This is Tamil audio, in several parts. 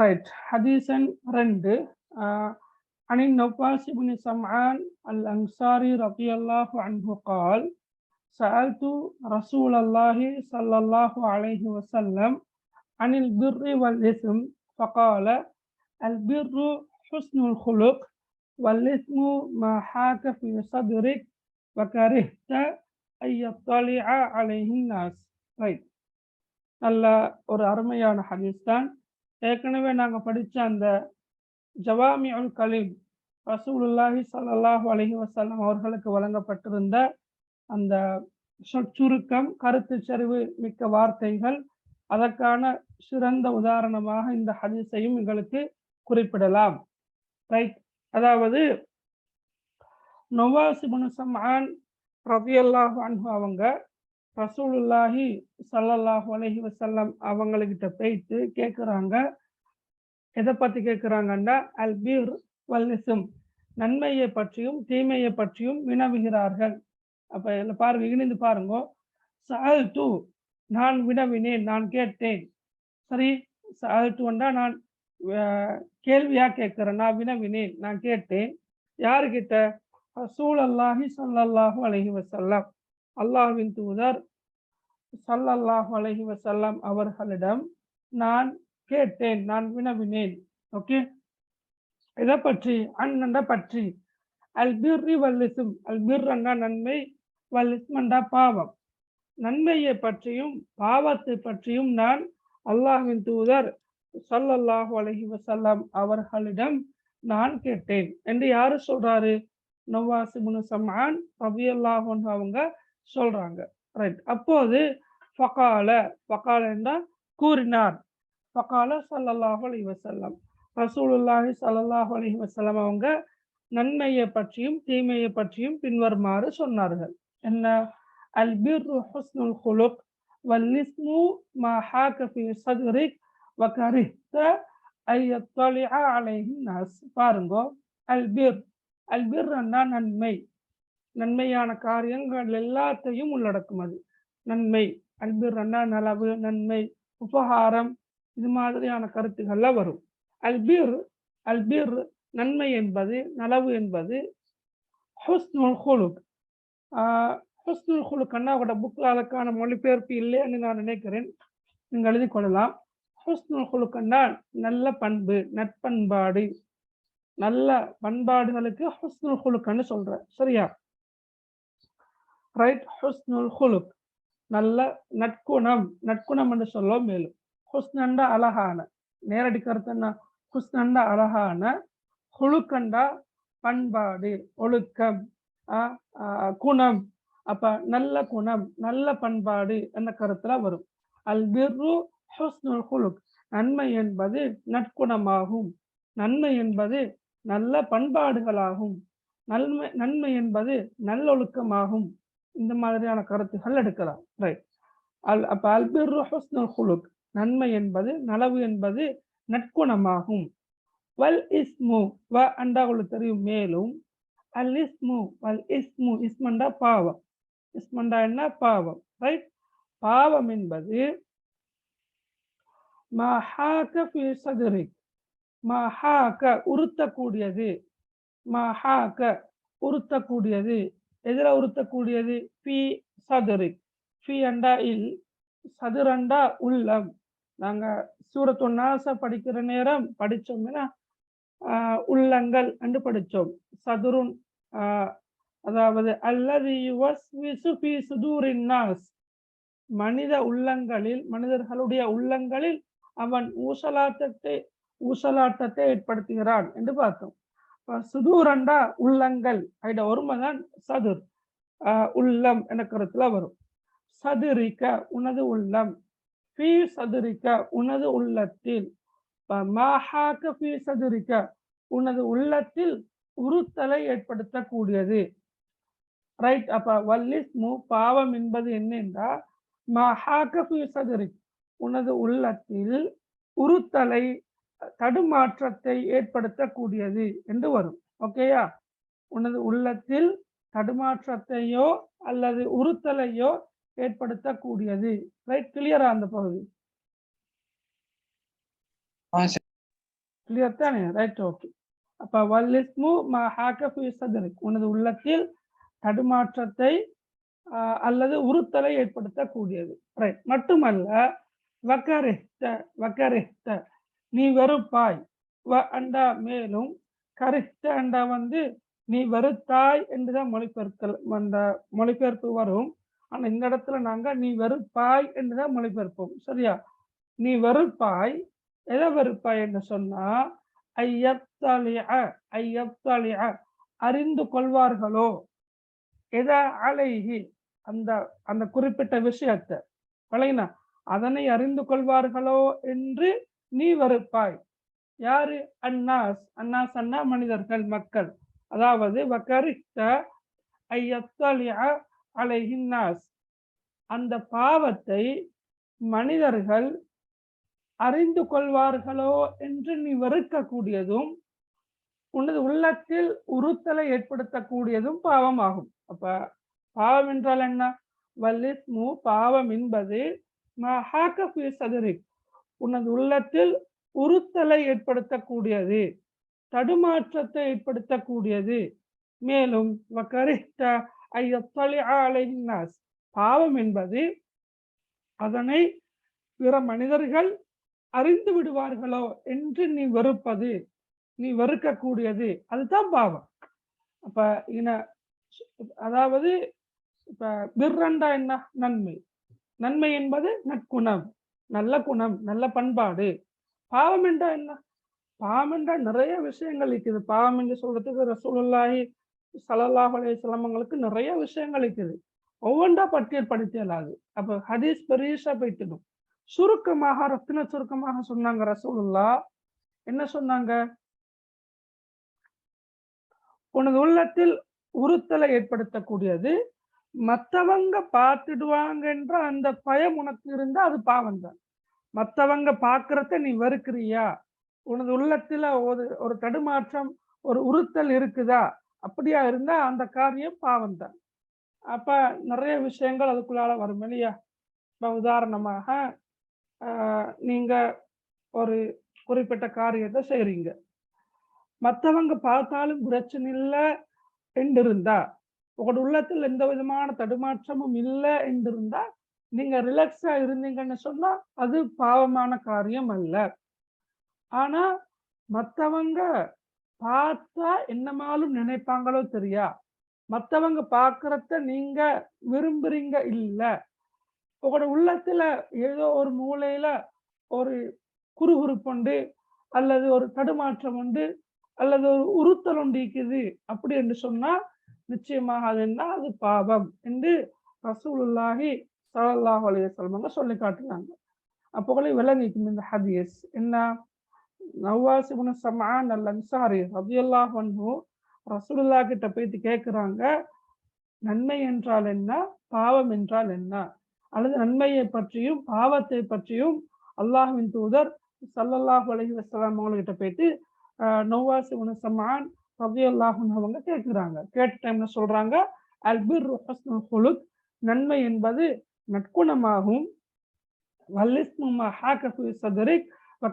ரைட் ஹதீசன் ரெண்டு عن النواس بن سمعان الأنصاري رضي الله عنه قال سألت رسول الله صلى الله عليه وسلم عن البر والإثم فقال البر حسن الخلق والإثم ما حاك في صدرك وكرهت அலைஹின்னாஸ் ரைட் நல்ல ஒரு அருமையான ஹதீஸ் தான். ஏற்கனவே நாங்கள் படித்த அந்த ஜவாமி அல் கலீம் ரசூலுல்லாஹி சல்லாஹூ அலஹி வசல்லாம் அவர்களுக்கு வழங்கப்பட்டிருந்த அந்த சுருக்கம் கருத்து சரிவு மிக்க வார்த்தைகள் அதற்கான சிறந்த உதாரணமாக இந்த ஹதீஸையும் எங்களுக்கு குறிப்பிடலாம். ரைட் அதாவது நொவாசு குனுஷம் ஆன் சம்ஆன் ரபியல்லாஹு அன்ஹு அவங்க ரசூலுல்லாஹி ஸல்லல்லாஹு அலஹி வசல்லம் அவங்கக்கிட்ட போயிட்டு கேட்குறாங்க எதை பற்றி கேட்குறாங்கன்னா அல் பீர் வல்லிசும் நன்மையை பற்றியும் தீமையை பற்றியும் வினவுகிறார்கள். அப்போ இதில் பாருங்க இணைந்து பாருங்க. சால் தூ நான் வினவினேன் நான் கேட்டேன். சரி சால் தூண்டா நான் கேள்வியாக கேட்குறேன் நான் வினவினேன் நான் கேட்டேன். யாருக்கிட்ட ரசூல் அல்லாஹி சல்லல்லாஹு அலஹி வசல்லாம் அல்லாஹ்வின் தூதர் சல்லல்லாஹு அலஹி வசல்லாம் அவர்களிடம் நான் கேட்டேன் நான் வினவினேன். ஓகே இதை பற்றி அண்ணண்ட பற்றி. அல்பிர்ரி வல்லிசும் அல்பிர்ரண்டா நன்மை வல்லிஸ்மண்டா பாவம். நன்மையை பற்றியும் பாவத்தை பற்றியும் நான் அல்லாஹ்வின் தூதர் சல்லல்லாஹு அலஹி வசல்லாம் அவர்களிடம் நான் கேட்டேன். என்று யாரு சொல்றாரு? நவாசிபுனு சமான் ரபியல்லாஹன் அவங்க சொல்றாங்க. ரைட் அப்போது ஃபகால ஃபகால என்றால் கூறினார். ஃபகால சல்லல்லாஹு அலி வசல்லம் ரசூலுல்லாஹி சல்லல்லாஹு அலி வசல்லம் அவங்க நன்மையை பற்றியும் தீமையை பற்றியும் பின்வருமாறு சொன்னார்கள். என்ன? அல் ஹுஸ்னுல் ஹுலுக் வல்லிஸ்மு மா ஹாக ஃபி சதுரிக் வகரிஹ்த ஐயத்தலிஅ அலைஹி நாஸ் பாருங்கோ. அல்பிர் பிர் நன்மை. நன்மையான காரியங்கள் எல்லாத்தையும் உள்ளடக்கும் அது. நன்மை. அல்பிர்னா நலவு நன்மை உபகாரம் இது மாதிரியான கருத்துக்கள்லாம் வரும். அல்பீர் அல்பீர் நன்மை என்பது நலவு என்பது ஹுஸ்னுல் ஹுலுக். ஹுஸ்னுல் ஹுலுக் அண்ணாவோட புக்கில் அதற்கான மொழிபெயர்ப்பு இல்லைன்னு நான் நினைக்கிறேன். நீங்கள் எழுதி கொள்ளலாம். ஹுஸ்னுல் ஹுலுக்கன்னா நல்ல பண்பு நட்பண்பாடு நல்ல பண்பாடுகளுக்கு ஹுஸ்னுல் ஹுலுக்குன்னு சொல்றேன். சரியா? ரைட் ஹுஸ்னுல் ஹுலுக். நல்ல நற்குணம் நற்குணம் என்று சொல்லுவோம் மேலும். ஹுஸ்னண்டா அழகான. நேரடி கருத்து என்ன? ஹுஸ்னண்டா அழகான. ஹுழுக்கண்டா பண்பாடு. ஒழுக்கம். குணம். அப்ப நல்ல குணம். நல்ல பண்பாடு என்ற கருத்துல வரும். அல் பிர்ரு ஹுஸ்னுல் ஹுலுக். நன்மை என்பது நற்குணமாகும் நன்மை என்பது நல்ல பண்பாடுகளாகும். நன்மை நன்மை என்பது நல்லொழுக்கமாகும். இந்த மாதிரியான கருத்துகள் எடுக்கலாம். ரைட் அல் அப்ப அல்பிர் ஹுஸ்னுல் ஹுலுக். நன்மை என்பது நலவு என்பது நற்குணமாகும். வல் இஸ்மு வ அண்டா உங்களுக்கு தெரியும் மேலும் அல் இஸ்மு வல் இஸ்மு இஸ்மண்டா பாவம். இஸ்மண்டா என்ன? பாவம். ரைட் பாவம் என்பது மஹாக ஃபி சதுரிக். மஹாக உறுத்தக்கூடியது. மஹாக உறுத்தக்கூடியது. எதிர உறுத்தக்கூடியது? ஃபி சதுரிக் ஃபி அண்டா இல் சதுரண்டா உள்ளம். நாங்க சூரத்து நாச படிக்கிற நேரம் படிச்சோம்னா உள்ளங்கள் அண்டு படிச்சோம். சதுருன் அதாவது அல்லது நாஸ். மனித உள்ளங்களில் மனிதர்களுடைய உள்ளங்களில் அவன் ஊசலாட்டத்தை ஊசலாட்டத்தை ஏற்படுத்துகிறான் என்று பார்த்தோம். சுதூரண்டா உள்ளங்கள் அட ஒருமைதான் சதுர். உள்ளம் என்ற கருத்துல வரும். சதுரிக்க உனது உள்ளம் ஃபீ சதுரிக்க உனது உள்ளத்தில். மாஹாக்க ஃபீ சதுரிக்க உனது உள்ளத்தில் உறுத்தலை ஏற்படுத்தக்கூடியது. ரைட் அப்ப வல்லிஸ்மு பாவம் என்பது என்னென்றா மஹாக்க ஃபீ சதுரிக். உனது உள்ளத்தில் உறுத்தலை தடுமாற்றத்தை ஏற்படுத்தக்கூடியது என்று வரும். ஓகேயா உனது உள்ளத்தில் தடுமாற்றத்தையோ அல்லது உறுத்தலையோ ஏற்படுத்தக்கூடியது. ரைட் கிளியரா அந்த பகுதி? கிளியர் தானே? ரைட் ஓகே அப்ப வல்லிஸ்மு சதரிக். உனது உள்ளத்தில் தடுமாற்றத்தை அல்லது உறுத்தலை ஏற்படுத்தக்கூடியது. ரைட் மட்டுமல்ல வக்கரித்த வக்கரித்த நீ வெறுப்பாய். வ அண்டா மேலும் கரிஷ்ட அண்டா வந்து நீ வெறுத்தாய் என்றுதான் மொழிபெயர்த்தல் அந்த மொழிபெயர்ப்பு வரும். ஆனா இந்த இடத்துல நாங்க நீ வெறுப்பாய் என்றுதான் மொழிபெயர்ப்போம். சரியா? நீ வெறுப்பாய் எதை வெறுப்பாய் என்று சொன்னா ஐயத்தலிய ஐயத்தலிய அறிந்து கொள்வார்களோ? எதா அலைகி அந்த அந்த குறிப்பிட்ட விஷயத்தை. பழகினா அதனை அறிந்து கொள்வார்களோ? என்று நீ வெறுப்பாய். யாரு? அன்னாஸ். அன்னாஸ் அண்ணா மனிதர்கள் மக்கள். அதாவது வக்கரித்த ஐயத்தலிய அலைஹின்னாஸ் அந்த பாவத்தை மனிதர்கள் அறிந்து கொள்வார்களோ என்று நீ வெறுக்கக்கூடியதும் உனது உள்ளத்தில் உறுத்தலை ஏற்படுத்தக்கூடியதும் பாவமாகும். அப்ப பாவம் என்றால் என்ன? வல்லிஸ்மு பாவம் என்பது மஹாக்க சதுரிக். உனது உள்ளத்தில் உறுத்தலை ஏற்படுத்தக்கூடியது தடுமாற்றத்தை ஏற்படுத்தக்கூடியது. மேலும் பாவம் என்பது அதனை பிற மனிதர்கள் அறிந்து விடுவார்களோ என்று நீ வெறுப்பது நீ வெறுக்கக்கூடியது. அதுதான் பாவம். அப்ப இன அதாவது இப்ப பிர்ரண்டா என்ன? நன்மை. நன்மை என்பது நற்குணம். நல்ல குணம் நல்ல பண்பாடு. பாவம் என்றா என்ன? பாவம் என்றா நிறைய விஷயங்கள் இருக்குது. பாவம் என்று சொல்றதுக்கு ரசூலுல்லாஹி ஸல்லல்லாஹு சிலமங்களுக்கு நிறைய விஷயங்கள் இருக்குது. ஒவ்வொன்றா பட்டியல் படுத்தி இயலாது அப்ப ஹதீஸ் பெரியசா போயிட்டணும் சுருக்கமாக ரத்தின சுருக்கமாக சொன்னாங்க ரசூலுல்லா. என்ன சொன்னாங்க? உனது உள்ளத்தில் உறுத்தலை ஏற்படுத்தக்கூடியது மற்றவங்க பார்த்துடுவாங்கன்ற அந்த பயம் உனக்கு இருந்தா அது பாவம் தான். மற்றவங்க பார்க்கறத நீ வெறுக்கிறியா? உனது உள்ளத்துல ஒரு ஒரு தடுமாற்றம் ஒரு உறுத்தல் இருக்குதா? அப்படியா இருந்தா அந்த காரியம் பாவம் தான். அப்ப நிறைய விஷயங்கள் அதுக்குள்ளால வரும் இல்லையா? இப்ப உதாரணமாக நீங்க ஒரு குறிப்பிட்ட காரியத்தை செய்றீங்க. மற்றவங்க பார்த்தாலும் பிரச்சனை இல்லை என்று இருந்தா உங்களோட உள்ளத்தில் எந்த விதமான தடுமாற்றமும் இல்லை என்றிருந்தா நீங்க ரிலாக்ஸா இருந்தீங்கன்னு சொன்னா அது பாவமான காரியம் அல்ல. ஆனா மத்தவங்க பார்த்தா என்னமாலும் நினைப்பாங்களோ தெரியா? மத்தவங்க பார்க்கறத நீங்க விரும்புறீங்க இல்ல? உங்களோட உள்ளத்துல ஏதோ ஒரு மூலையில ஒரு குறுகுறுப்புண்டு அல்லது ஒரு தடுமாற்றம் உண்டு அல்லது ஒரு உறுத்தல் உண்டிக்குது அப்படி என்று சொன்னா நிச்சயமாக அது என்ன? அது பாவம் என்று ரசூலுல்லாஹி ஸல்லல்லாஹு அலைஹி சொல்லி காட்டுறாங்க அப்போ கூட விளங்கிக்கும் இந்த ஹதீஸ் என்ன? நவாஸ் இப்னு சமான் அல் அன்சாரி ரலியல்லாஹு வந்து ரசூலுல்லா கிட்ட போயிட்டு கேட்குறாங்க நன்மை என்றால் என்ன? பாவம் என்றால் என்ன? அல்லது நன்மையை பற்றியும் பாவத்தை பற்றியும் அல்லாஹுவின் தூதர் சல்லல்லாஹ் அலைஹி வஸல்லம் அவங்ககிட்ட போயிட்டு ஆஹ் நவாஸ் ரலியல்லாஹு அவங்க கேட்குறாங்க கேட்ட டைம்ல சொல்றாங்க அல்பிர் ஹுலுக் நன்மை என்பது நற்குணமாகும் வல்லிஸ்மு மா ஹாக ஃபீ சதரிக் வ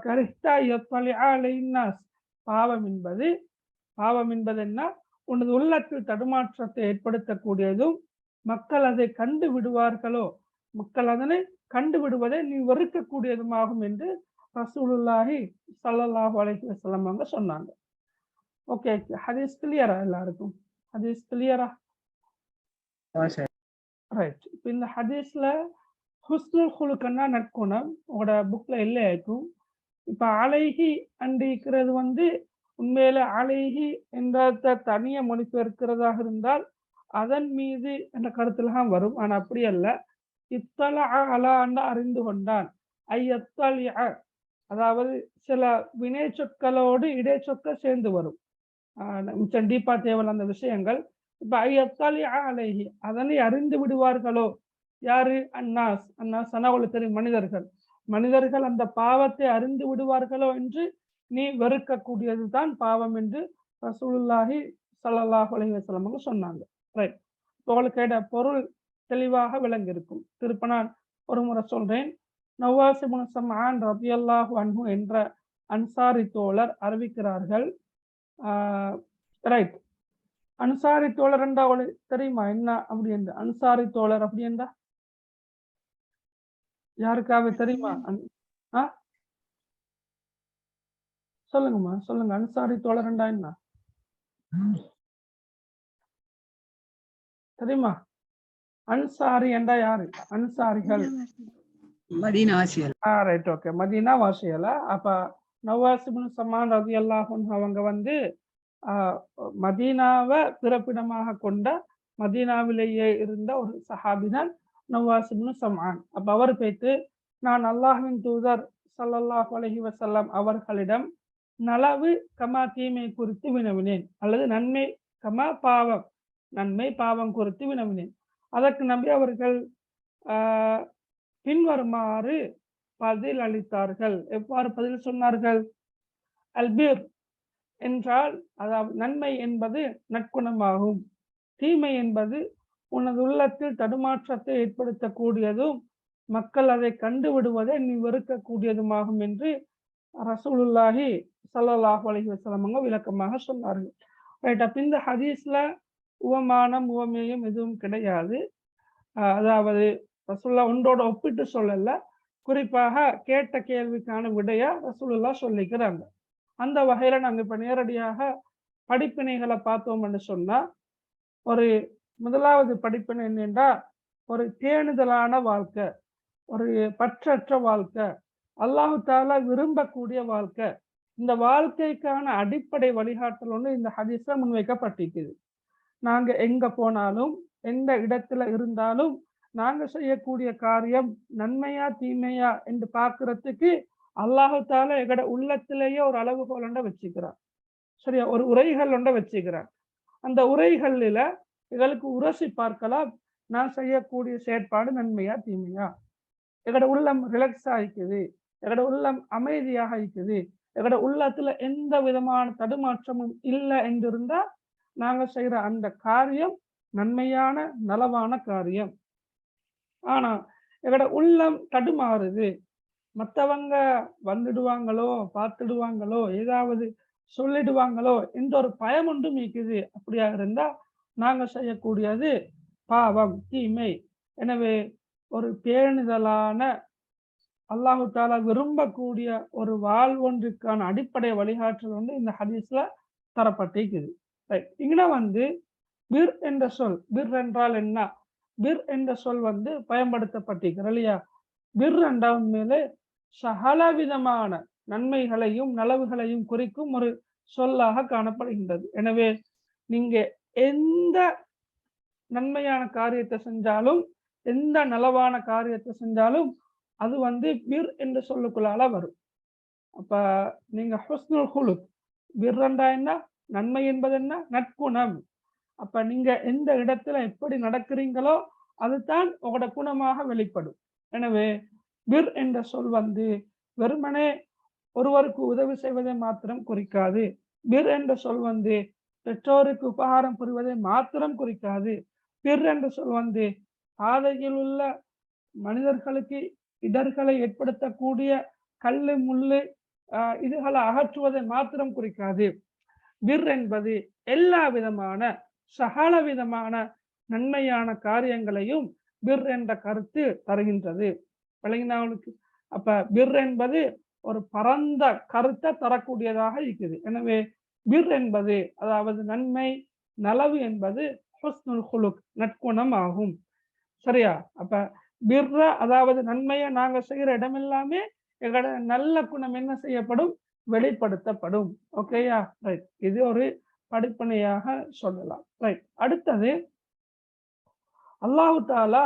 பாவம் என்பது பாவம் என்பது என்ன? உனது உள்ளத்தில் தடுமாற்றத்தை ஏற்படுத்தக்கூடியதும் மக்கள் அதை கண்டு விடுவார்களோ? மக்கள் அதனை கண்டு விடுவதை நீ வெறுக்கக்கூடியதுமாகும் என்று ரசூலுல்லாஹி ஸல்லல்லாஹு அலைஹி வசலம் அவங்க சொன்னாங்க. ஓகே ஹதீஸ் கிளியரா எல்லாருக்கும்? ஹதீஸ் கிளியரா ரைட் இப்போ இந்த ஹதீஸ்ல ஹுஸ்னுல் ஹுலுக்கன்னா நற்குணம். உங்களோட புக்ல இல்லை இருக்கும் இப்போ அலைஹி அண்டிக்கிறது வந்து உண்மையில அலைஹி என்ற தனிய மொழிபெயர்க்கிறதாக இருந்தால் அதன் மீது என்ற கருத்துல தான் வரும். ஆனா அப்படி அல்ல. இத்தல அலா அண்ட அறிந்து கொண்டான். ஐயத்தலிய அதாவது சில வினை சொற்களோடு இடைச்சொற்கள் சேர்ந்து வரும். மிச்சம் டீப்பா தேவையில்ல அந்த விஷயங்கள். இப்ப ஐயத்தாலி அலைஹி அதனை அறிந்து விடுவார்களோ? யாரு? அண்ணாஸ் அண்ணாஸ் அனாவுல தெரியும் மனிதர்கள். மனிதர்கள் அந்த பாவத்தை அறிந்து விடுவார்களோ என்று நீ வெறுக்கக்கூடியது தான் பாவம் என்று ரசூலுல்லாஹி சல்லாஹ் அலைவசலம் சொன்னாங்க. ரைட் உங்களுக்கு பொருள் தெளிவாக விளங்கியிருக்கும். திருப்ப நான் ஒரு முறை சொல்றேன். நவாசிபுன் சம்ஆன் ரபியல்லாஹு அன்ஹு என்ற அன்சாரி தோழர் அறிவிக்கிறார்கள். ரைட் அன்சாரி தோழர் என்றா உங்களுக்கு தெரியுமா? என்ன அப்படி என்று? அன்சாரி தோழர் அப்படி என்றா? யாருக்காவது தெரியுமா? ஆ? சொல்லுங்கம்மா சொல்லுங்க. அன்சாரி தோழர் என்றா என்ன? தெரியுமா? அன்சாரி என்றா யாரு? அன்சாரிகள். மதீனா வாசிகள் ஆ ரைட் ஓகே மதீனா வாசியல அப்ப நவாசிபின் சமான் ரதி அல்லாஹுன் அவங்க வந்து மதீனாவை பிறப்பிடமாக கொண்ட மதீனாவிலேயே இருந்த ஒரு சஹாபிதான் நவாசிபின் சமான். அப்ப அவர் பேத்து நான் அல்லாஹ்வின் தூதர் ஸல்லல்லாஹு அலஹி வசல்லாம் அவர்களிடம் நலவு கமா தீமை குறித்து வினவினேன். அல்லது நன்மை கமா பாவம் நன்மை பாவம் குறித்து வினவினேன். அதற்கு நம்பி அவர்கள் பின்வருமாறு பதில் அளித்தார்கள். எவ்வாறு பதில் சொன்னார்கள்? அல்பீர் என்றால் அதாவது நன்மை என்பது நற்குணமாகும். தீமை என்பது உனது உள்ளத்தில் தடுமாற்றத்தை ஏற்படுத்தக்கூடியதும் மக்கள் அதை கண்டு விடுவதை நீ வெறுக்கக்கூடியதுமாகும் என்று ரசூலுல்லாஹி ஸல்லல்லாஹு அலைஹி வஸல்லம் விளக்கமாக சொன்னார்கள். ரைட் அப்ப இந்த ஹதீஸ்ல உவமானம் உவமேயம் எதுவும் கிடையாது. அதாவது ரசூல்லா ஒன்றோட ஒப்பிட்டு சொல்லலை. குறிப்பாக கேட்ட கேள்விக்கான விடைய ரசூலுல்லா சொல்லிக்கிறாங்க. அந்த வகையில நாங்க இப்ப நேரடியாக படிப்பினைகளை பார்த்தோம்னு சொன்னா ஒரு முதலாவது படிப்பினை என்னென்றா ஒரு தேணுதலான வாழ்க்கை ஒரு பற்றற்ற வாழ்க்கை அல்லாஹு தாலா விரும்பக்கூடிய வாழ்க்கை. இந்த வாழ்க்கைக்கான அடிப்படை வழிகாட்டல் ஒன்று இந்த ஹதீஸ்ல முன்வைக்கப்பட்டிருக்குது. நாங்க எங்க போனாலும் எந்த இடத்துல இருந்தாலும் நாங்கள் செய்யக்கூடிய காரியம் நன்மையா தீமையா என்று பார்க்கறதுக்கு அல்லாஹால எங்கட உள்ளத்திலேயே ஒரு அளவுகோல் ஒன்றை வச்சுக்கிறார். சரியா? ஒரு உரைகள் ஒன்றை வச்சுக்கிறார். அந்த உரைகளில் எங்களுக்கு உரசி பார்க்கலாம். நான் செய்யக்கூடிய செயற்பாடு நன்மையா தீமையா? எங்கட உள்ளம் ரிலாக்ஸ் ஆகிக்குது எங்கட உள்ளம் அமைதியாக இருக்குது. எங்கட உள்ளத்துல எந்த விதமான தடுமாற்றமும் இல்லை என்று நாங்கள் செய்யற அந்த காரியம் நன்மையான நலவான காரியம். ஆனா எங்கட உள்ளம் தடுமாறுது. மத்தவங்க வந்துடுவாங்களோ பார்த்துடுவாங்களோ ஏதாவது சொல்லிடுவாங்களோ என்ற ஒரு பயம் ஒன்று மீக்குது. அப்படியா இருந்தா நாங்க செய்யக்கூடியது பாவம் தீமை. எனவே ஒரு பேணுதலான அல்லாஹு தாலா விரும்பக்கூடிய ஒரு வாழ்வொன்றுக்கான அடிப்படை வழிகாட்டல் வந்து இந்த ஹதீஸ்ல தரப்பட்டிருக்குது. ரைட். இங்கே வந்து பிர் என்ற சொல் பிர் என்றால் என்ன? பிர் என்ற சொல் வந்து பயன்படுத்தப்பட்டிருக்கிறது இல்லையா? பிர் என்றால் மேலே சகலவிதமான நன்மைகளையும் நலவுகளையும் குறிக்கும் ஒரு சொல்லாக காணப்படுகின்றது. எனவே நீங்க எந்த நன்மையான காரியத்தை செஞ்சாலும் எந்த நலவான காரியத்தை செஞ்சாலும் அது வந்து பிர் என்று சொல்லுக்குள்ளால வரும். அப்ப நீங்க ஹுஸ்னுல் ஹுலுக் பிர் என்றா என்ன? நன்மை என்பது என்ன? நட்குணம் அப்ப நீங்க எந்த இடத்துல எப்படி நடக்கிறீங்களோ அதுதான் உங்களோட குணமாக வெளிப்படும். எனவே பிர் என்ற சொல் வந்து வெறுமனே ஒருவருக்கு உதவி செய்வதை மாத்திரம் குறிக்காது. பிர் என்ற சொல் வந்து பெற்றோருக்கு உபகாரம் புரிவதை மாத்திரம் குறிக்காது. பிர் என்ற சொல் வந்து பாதையில் உள்ள மனிதர்களுக்கு இடர்களை ஏற்படுத்தக்கூடிய கல்லு முள்ளு ஆஹ் இதுகளை அகற்றுவதை மாத்திரம் குறிக்காது. பிர் என்பது எல்லா விதமான சகல விதமான நன்மையான காரியங்களையும் பிர் என்ற கருத்து தருகின்றது. விளங்கினா அவனுக்கு அப்ப பிர் என்பது ஒரு பரந்த கருத்தை தரக்கூடியதாக இருக்குது. எனவே பிர் என்பது அதாவது நன்மை நலவு என்பது ஹுஸ்னுல் ஹுலுக் நற்குணம் ஆகும். சரியா? அப்ப பிர்ர அதாவது நன்மையை நாங்க செய்யற இடம் எல்லாமே எங்களோட நல்ல குணம் என்ன செய்யப்படும்? வெளிப்படுத்தப்படும். ஓகேயா ரைட் இது ஒரு அடிப்படையாக சொல்லலாம். ரைட் அடுத்தது அல்லாஹு தாலா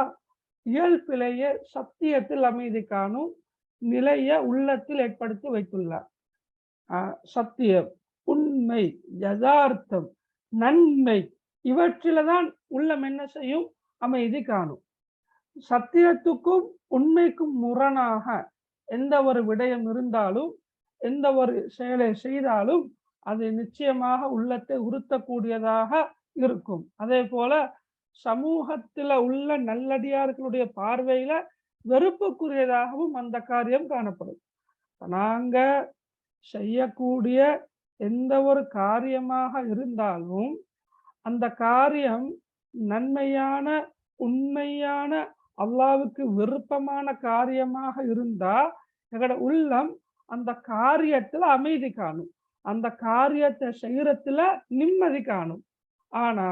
இயல்பிலேயே சத்தியத்தில் அமைதி காணும் நிலைய உள்ளத்தில் ஏற்படுத்தி வைத்துள்ளார். ஆஹ் சத்தியம் உண்மை யதார்த்தம் நன்மை இவற்றில தான் உள்ளம் என்ன செய்யும்? அமைதி காணும். சத்தியத்துக்கும் உண்மைக்கும் முரணாக எந்த ஒரு விடயம் இருந்தாலும் எந்த ஒரு செயலை செய்தாலும் அது நிச்சயமாக உள்ளத்தை உறுத்தக்கூடியதாக இருக்கும். அதே போல சமூகத்துல உள்ள நல்லடியார்களுடைய பார்வையில வெறுப்புக்குரியதாகவும் அந்த காரியம் காணப்படும். நாங்க செய்யக்கூடிய எந்த ஒரு காரியமாக இருந்தாலும் அந்த காரியம் நன்மையான உண்மையான அல்லாவுக்கு விருப்பமான காரியமாக இருந்தா எங்களோட உள்ளம் அந்த காரியத்துல அமைதி காணும். அந்த காரியத்தை செய்யறதுல நிம்மதி காணும். ஆனா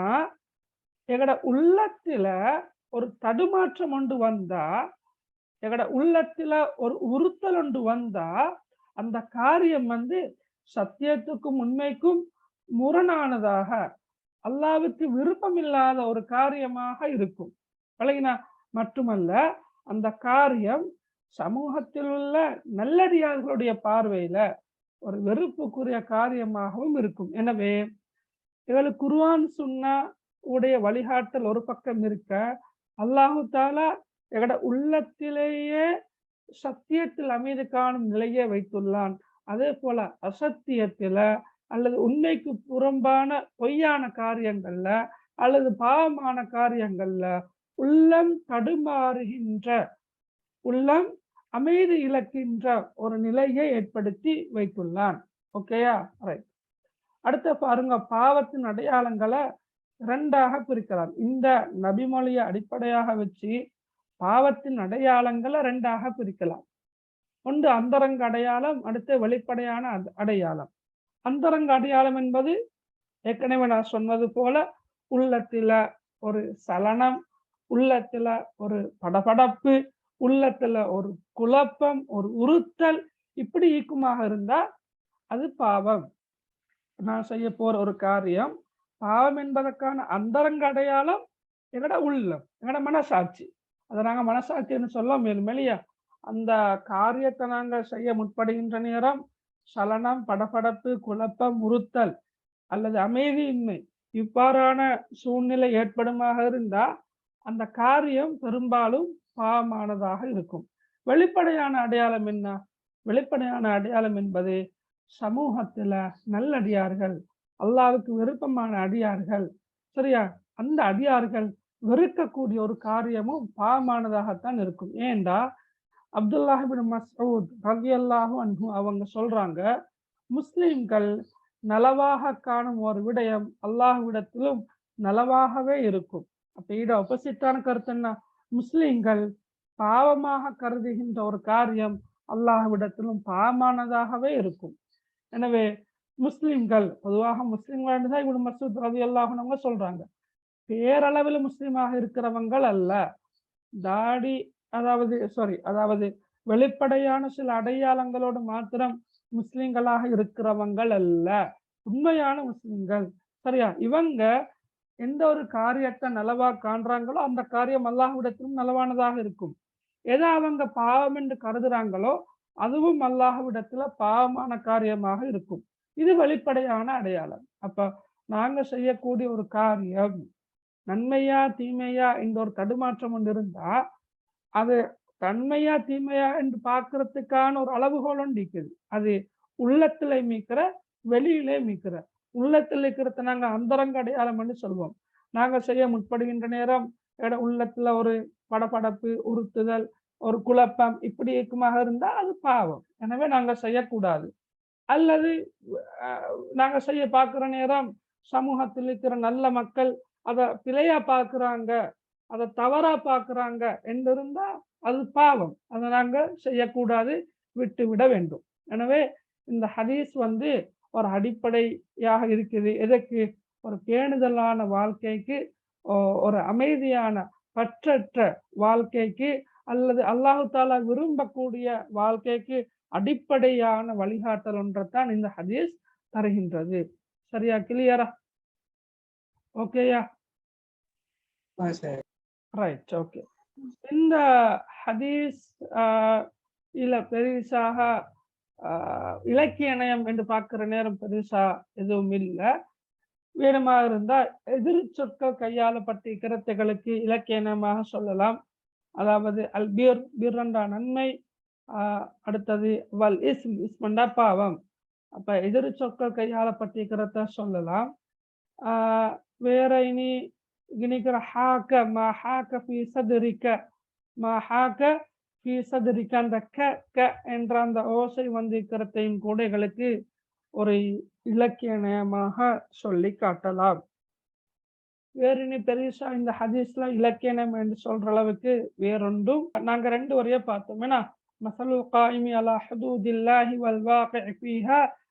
எங்கட உள்ளத்துல ஒரு தடுமாற்றம் ஒன்று வந்தா எங்கட உள்ளத்துல ஒரு உறுத்தல் ஒன்று வந்தா அந்த காரியம் வந்து சத்தியத்துக்கும் உண்மைக்கும் முரணானதாக அல்லாவுக்கு விருப்பம் இல்லாத ஒரு காரியமாக இருக்கும். விளங்கினா மட்டுமல்ல அந்த காரியம் சமூகத்தில் உள்ள நல்லடியார்களுடைய பார்வையில ஒரு வெறுப்புக்குரிய காரியமாகவும் இருக்கும். எனவே இவளுக்கு குருவான் சுன்னா உடைய வழிகாட்டல் ஒரு பக்கம் இருக்க அல்லாஹு தாலா எங்கட உள்ளத்திலேயே சத்தியத்தில் அமைதி காணும் நிலையை வைத்துள்ளான். அதே போல அசத்தியத்தில அல்லது உண்மைக்கு புறம்பான பொய்யான காரியங்கள்ல அல்லது பாவமான காரியங்கள்ல உள்ளம் தடுமாறுகின்ற உள்ளம் அமைதி இழக்கின்ற ஒரு நிலையை ஏற்படுத்தி வைத்துள்ளான். ஓகேயா ரைட் அடுத்த பாருங்க பாவத்தின் அடையாளங்களை இரண்டாக பிரிக்கலாம். இந்த நபிமொழியை அடிப்படையாக வச்சு பாவத்தின் அடையாளங்களை ரெண்டாக பிரிக்கலாம். ஒன்று அந்தரங்க அடையாளம் அடுத்து வெளிப்படையான அடையாளம். அந்தரங்க அடையாளம் என்பது ஏற்கனவே நான் சொன்னது போல உள்ளத்தில ஒரு சலனம் உள்ளத்துல ஒரு படபடப்பு உள்ளத்துல ஒரு குழப்பம் ஒரு உறுத்தல் இப்படி ஈக்குமாக இருந்தா அது பாவம். நான் செய்ய போற ஒரு காரியம் பாவம் என்பதற்கான அந்தரங்க அடையாளம் எங்கட உள்ளம் எங்கட மனசாட்சி. அதை நாங்க மனசாட்சின்னு சொல்ல மேலும் அந்த காரியத்தை நாங்க செய்ய முற்படுகின்ற நேரம் சலனம் படபடப்பு குழப்பம் உறுத்தல் அல்லது அமைதியின்மை இவ்வாறான சூழ்நிலை ஏற்படுமாக இருந்தா அந்த காரியம் பெரும்பாலும் பாவமானதாக இருக்கும். வெளிப்படையான அடையாளம் என்ன? வெளிப்படையான அடையாளம் என்பது சமூகத்துல நல்லடியார்கள் அல்லாவுக்கு விருப்பமான அடியார்கள் சரியா? அந்த அடியார்கள் வெறுக்கக்கூடிய ஒரு காரியமும் பாவமானதாகத்தான் இருக்கும். ஏண்டா? அப்துல்லாஹிபின் மசூத் ரலியல்லாஹு அன்ஹு அவங்க சொல்றாங்க முஸ்லிம்கள் நலவாக காணும் ஒரு விடயம் அல்லாஹ்விடத்திலும் நலவாகவே இருக்கும். அப்ப இட ஆப்போசிட்டான கருத்து என்ன? முஸ்லிம்கள் பாவமாக கருதுகின்ற ஒரு காரியம் அல்லாஹ்விடத்திலும் பாவமானதாகவே இருக்கும். எனவே முஸ்லிம்கள் பொதுவாக முஸ்லிம்கள் தான் இவனு மசூத் ரவி அல்லாஹனவங்க சொல்றாங்க. பேரளவில் முஸ்லீமாக இருக்கிறவங்கள் அல்ல. தாடி அதாவது சாரி அதாவது வெளிப்படையான சில அடையாளங்களோடு மாத்திரம் முஸ்லிம்களாக இருக்கிறவங்கள் அல்ல. உண்மையான முஸ்லிம்கள். சரியா? இவங்க எந்த ஒரு காரியத்தை நலவா காண்றாங்களோ அந்த காரியம் அல்லாஹ்விடத்திலும் நலவானதாக இருக்கும். எதை அவங்க பாவம் என்று கருதுறாங்களோ அதுவும் அல்லாஹ்விடத்துல பாவமான காரியமாக இருக்கும். இது வெளிப்படையான அடையாளம். அப்ப நாங்க செய்யக்கூடிய ஒரு காரியம் நன்மையா தீமையா என்ற ஒரு தடுமாற்றம் ஒன்று இருந்தா அது தன்மையா தீமையா என்று பார்க்கறதுக்கான ஒரு அளவுகோலம் நிற்குது அது உள்ளத்துல மீக்கிற வெளியிலே மீக்கிற உள்ளத்தில் இருக்கிறத நாங்கள் அந்தரங்க அடையாளம் என்று சொல்வோம். நாங்கள் செய்ய முற்படுகின்ற நேரம் உள்ளத்துல ஒரு படபடப்பு உறுத்துதல் ஒரு குழப்பம் இப்படி இருக்குமாக இருந்தா அது பாவம். எனவே நாங்க செய்யக்கூடாது. அல்லது நாங்கள் நாங்க செய்ய பார்க்கிற நேரம் சமூகத்தில் இருக்கிற நல்ல மக்கள் அதை பிழையா பார்க்குறாங்க அதை தவறா பார்க்குறாங்க என்றிருந்தா அது பாவம். அதை நாங்க செய்யக்கூடாது விட்டு விட வேண்டும். எனவே இந்த ஹதீஸ் வந்து ஒரு அடிப்படையாக இருக்குது. எதற்கு? ஒரு பேணுதலான வாழ்க்கைக்கு ஒரு அமைதியான பற்றற்ற வாழ்க்கைக்கு அல்லது அல்லாஹு தாலா விரும்பக்கூடிய வாழ்க்கைக்கு அடிப்படையான வழிகாட்டல் ஒன்றைத்தான் இந்த ஹதீஸ் தருகின்றது. சரியா கிளியரா? ஓகேயா? Right okay. இந்த ஹதீஸ் ஆஹ், இல்ல பெருசாக இலக்கிய இணையம் என்று பார்க்கிற நேரம் பெருசா எதுவும் இல்லை. வேணுமா இருந்தா எதிர் சொற்கள் கையாளப்பட்ட கருத்துகளுக்கு இலக்கிய இனமாக சொல்லலாம். அதாவது அல் பீர் நன்மை அடுத்தது வல் இஸ் இஸ்மண்டா பாவம். அப்ப எதிர் சொற்கள் கையாளப்பட்டிருக்கிறத சொல்லலாம். ஆஹ், வேற இனி கிணிக்கிற ஹாக்க மா ஹாக்க பி சதுரிக்க மா ஹாக்க பீசதிரிக்க அந்த க க என்ற அந்த ஓசை வந்திருக்கிறதையும் கூட எங்களுக்கு ஒரு இலக்கிய நயமாக சொல்லி காட்டலாம். வேறு இனி பெருசா இந்த ஹதீஸ்ல இலக்கியம் என்று சொல்ற அளவுக்கு வேறொன்றும் நாங்க ரெண்டு வரைய பார்த்தோம். ஏன்னா மசலு காய்மி அலா ஹதூதில்லாஹி வல்